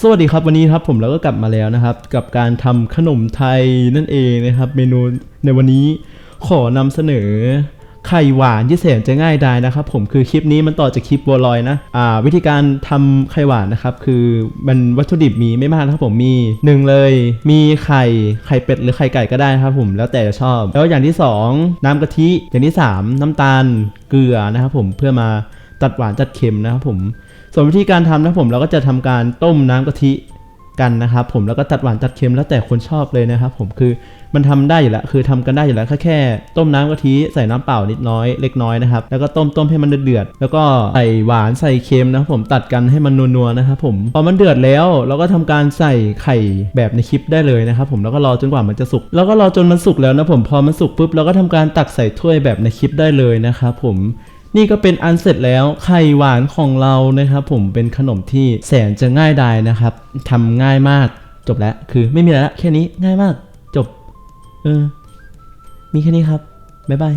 สวัสดีครับวันนี้ครับผมเราก็กลับมาแล้วนะครับ กับการทำขนมไทยนั่นเองนะครับ เมนูในวันนี้ขอนำเสนอ ไข่หวานที่แสนจะง่ายไดายนะครับ ผมคือคลิปนี้มันต่อจากคลิปบัวลอยนะอ่าวิธีการทำไข่หวานนะครับ คือมันวัตถุดิบมีไม่มากนะครับผมมีหนึ่งเลย มีไข่ไข่เป็ดหรือไข่ไก่ก็ได้นะครับผมแล้วแต่จะชอบ แล้วอย่างที่สองน้ำกะทิอย่างที่สามน้ำตาลเกลือนะครับผมเพื่อมาตัดหวานตัดเค็มนะครับผมส่วนวิธีการทำนะครับผมเราก็จะทำการต้มน้ำกะทิ กันนะครับผมแล้วก็ตัดหวานตัดเค็มแล้วแต่คนชอบเลยนะครับผมคือมันทำได้อยู่แล้วคือทำกันได้อยู่แล้วแค่แค่ ต้มน้ำกะทิใส่น้ำเปล่านิดน้อยเล็กน้อยนะครับแล้วก็ต้มต้มให้มันเดือดแล้วก็ใส่หวานใส่เค็มนะครับผมตัดกันให้มันนัวๆนะครับผมพอมันเดือดแล้วเราก็ทำการใส่ไข่แบบในคลิปได้เลยนะครับผมแล้วก็รอจนกว่ามันจะสุกแล้วก็รอจนมันสุกแล้วนะผมพอมันสุกปุ๊บเราก็ทำการตักใส่ถ้วยแบบในคลิปได้เลยนะครับผม นี่ก็เป็นอันเสร็จแล้วไข่หวานของเรานะครับ ผมเป็นขนมที่แสนจะง่ายดายนะครับทำง่ายมากจบแล้วคือไม่มีอะไรละแค่นี้ง่ายมากจบเออมีแค่นี้ครับบ๊ายบาย